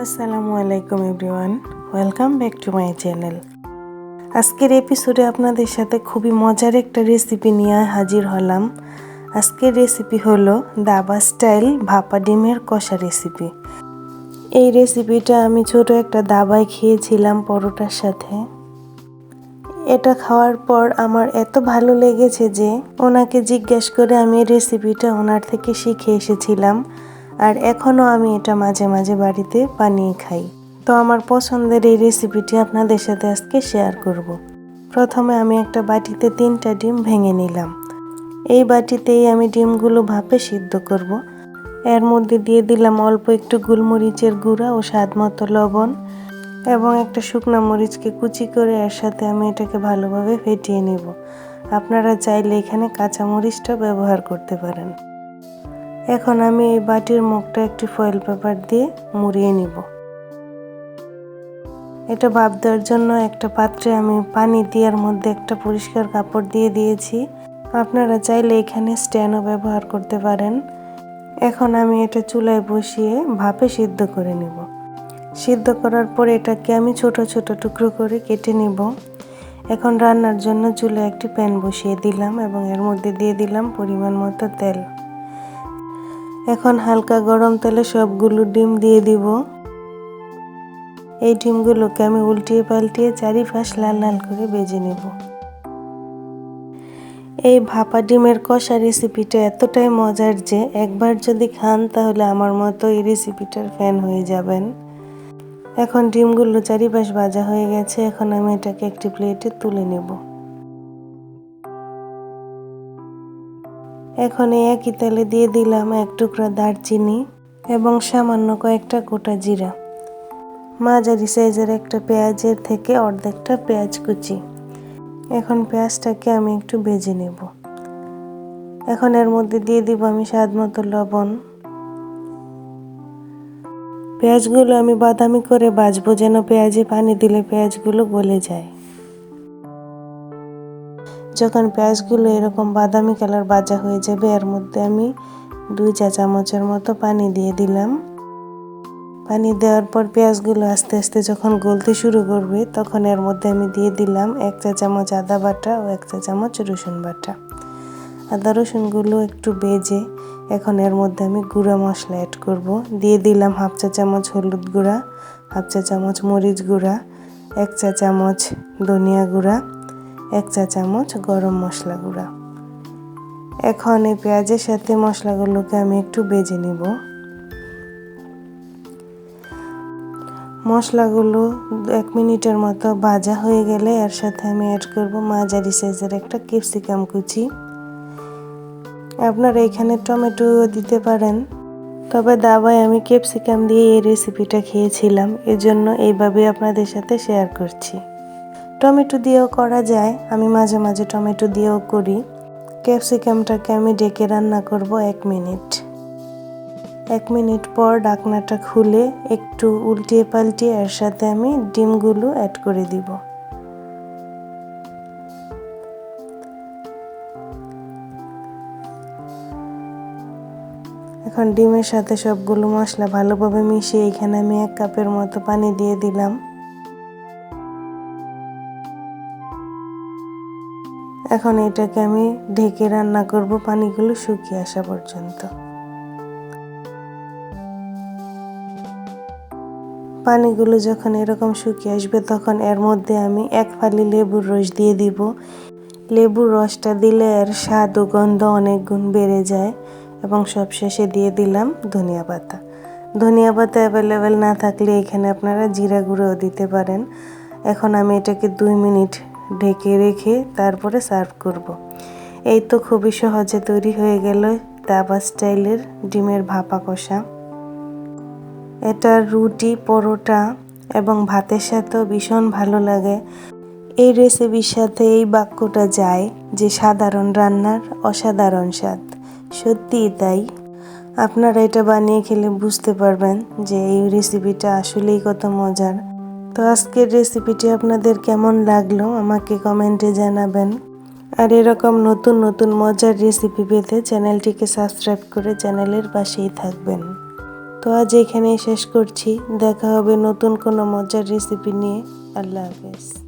আসসালামু আলাইকুম everyone, welcome back to my channel. আজকের এপিসোডে আপনাদের সাথে খুবই মজার একটা রেসিপি নিয়ে হাজির হলাম। আজকের রেসিপি হলো দাবা স্টাইল ভাপা ডিমের কষা রেসিপি। এই রেসিপিটা আমি ছোট একটা দাবায় খেয়েছিলাম পরোটার সাথে। এটা খাওয়ার পর আমার এত ভালো লেগেছে যে ওনাকে জিজ্ঞেস করে আমি রেসিপিটা ওনার থেকে শিখে এসেছিলাম। আর এখনও আমি এটা মাঝে মাঝে বাড়িতে বানিয়ে খাই তো আমার পছন্দের এই রেসিপিটি আপনাদের সাথে আজকে শেয়ার করব। প্রথমে আমি একটা বাটিতে তিনটা ডিম ভেঙে নিলাম এই বাটিতেই আমি ডিমগুলো ভাপে সিদ্ধ করব। এর মধ্যে দিয়ে দিলাম অল্প একটু গোলমরিচের গুঁড়া ও স্বাদ মতো লবণ এবং একটা শুকনো মরিচকে কুচি করে এর সাথে আমি এটাকে ভালোভাবে ফেটিয়ে নেব আপনারা চাইলে এখানে কাঁচা মরিচটা ব্যবহার করতে পারেন এখন আমি এই বাটির মুখটা একটি ফয়েল পেপার দিয়ে মুড়িয়ে নিব। এটা ভাপ দেওয়ার জন্য একটা পাত্রে আমি পানি দেওয়ার মধ্যে একটা পরিষ্কার কাপড় দিয়ে দিয়েছি। আপনারা চাইলে এখানে স্ট্যান্ডও ব্যবহার করতে পারেন। এখন আমি এটা চুলায় বসিয়ে ভাপে সিদ্ধ করে নিব। সিদ্ধ করার পর এটাকে আমি ছোট ছোট টুকরো করে কেটে নিব। এখন রান্নার জন্য চুলায় একটি প্যান বসিয়ে দিলাম এবং এর মধ্যে দিয়ে দিলাম পরিমাণ মতো তেল। এখন হালকা গরম তেলে সবগুলো ডিম দিয়ে দিব। এই ডিমগুলোকে আমি উল্টিয়ে পাল্টিয়ে চারিপাশ লাল লাল করে বেজে নেব। এই ভাপা ডিমের কষা রেসিপিটা এতটাই মজার যে একবার যদি খান তাহলে আমার মতো এই রেসিপিটার ফ্যান হয়ে যাবেন। এখন ডিমগুলো চারিপাশ ভাজা হয়ে গেছে, এখন আমি এটাকে একটি প্লেটে তুলে নেব। এখন এই একই তেলে দিয়ে দিলাম এক টুকরা দারচিনি এবং সামান্য কয়েকটা গোটা জিরা। মাঝারি সাইজের একটা পেঁয়াজের থেকে অর্ধেকটা পেঁয়াজ কুচি। এখন পেঁয়াজটাকে আমি একটু ভেজে নেব। এখন এর মধ্যে দিয়ে দিব আমি স্বাদ মতো লবণ। পেঁয়াজগুলো আমি বাদামি করে বাজবো যেন পেঁয়াজে পানি দিলে পেঁয়াজগুলো গলে যায়। যখন পেঁয়াজগুলো এরকম বাদামি কালার ভাজা হয়ে যাবে, এর মধ্যে আমি দুই চা চামচের মতো পানি দিয়ে দিলাম। পানি দেওয়ার পর পেঁয়াজগুলো আস্তে আস্তে যখন গলতে শুরু করবে, তখন এর মধ্যে আমি দিয়ে দিলাম এক চা চামচ আদা বাটা ও এক চা চামচ রসুন বাটা। আদা রসুনগুলো একটু বেজে এখন এর মধ্যে আমি গুঁড়া মশলা অ্যাড করব। দিয়ে দিলাম হাফ চা চামচ হলুদ গুঁড়া, হাফ চা চামচ মরিচ গুঁড়া, এক চা চামচ ধনিয়া গুঁড়া এক চা চামচ গরম মশলা গুঁড়া। এখন এই পেঁয়াজের সাথে মশলাগুলোকে আমি একটু বেজে নিব। মশলাগুলো এক মিনিটের মতো ভাজা হয়ে গেলে এর সাথে আমি অ্যাড করব মাঝারি সাইজের একটা ক্যাপসিকাম কুচি। আপনারা এখানে টমেটো দিতে পারেন, তবে দাবায় আমি ক্যাপসিকাম দিয়ে এই রেসিপিটা খেয়েছিলাম, এজন্য এইভাবে আপনাদের সাথে শেয়ার করছি। টমেটো দিয়েও করা যায়। আমি মাঝে মাঝে টমেটো দিয়েও করি। ক্যাপসিকামটাকে আমি ডেকে রান্না করব এক মিনিট। এক মিনিট পর ডাকনাটা খুলে একটু উল্টিয়ে পাল্টিয়ে এর সাথে আমি ডিমগুলো অ্যাড করে দিব। এখন ডিমের সাথে সবগুলো মশলা ভালোভাবে মিশিয়ে এখানে আমি এক কাপের মতো পানি দিয়ে দিলাম। এখন এটাকে আমি ঢেকে রান্না করব পানিগুলো শুকিয়ে আসা পর্যন্ত। পানিগুলো যখন এরকম শুকিয়ে আসবে তখন এর মধ্যে আমি এক ফালি লেবুর রস দিয়ে দিব। লেবুর রসটা দিলে এর স্বাদ ও গন্ধ অনেক গুণ বেড়ে যায় এবং সবশেষে দিয়ে দিলাম ধনিয়া পাতা। ধনিয়া পাতা অ্যাভেলেবেল না থাকলে এখানে আপনারা জিরা গুঁড়োও দিতে পারেন। এখন আমি এটাকে দুই মিনিট ঢেকে রেখে তারপরে সার্ভ করব। এই তো খুবই সহজে তৈরি হয়ে গেল দাবা স্টাইলের ডিমের ভাপা কষা। এটা রুটি, পরোটা এবং ভাতের সাথেও ভীষণ ভালো লাগে। এই রেসিপির সাথে এই বাক্যটা যায় যে সাধারণ রান্নার অসাধারণ স্বাদ। সত্যিই তাই। আপনারা এটা বানিয়ে খেলে বুঝতে পারবেন যে এই রেসিপিটা আসলেই কত মজার। তো আজকের রেসিপিটি আপনাদের কেমন লাগল আমাকে কমেন্টে জানাবেন। আর এরকম নতুন নতুন মজার রেসিপি পেতে চ্যানেলটিকে সাবস্ক্রাইব করে চ্যানেলের পাশেই থাকবেন। তো আজ এখানেই শেষ করছি। দেখা হবে নতুন কোনো মজার রেসিপি নিয়ে। আল্লাহ হাফেজ।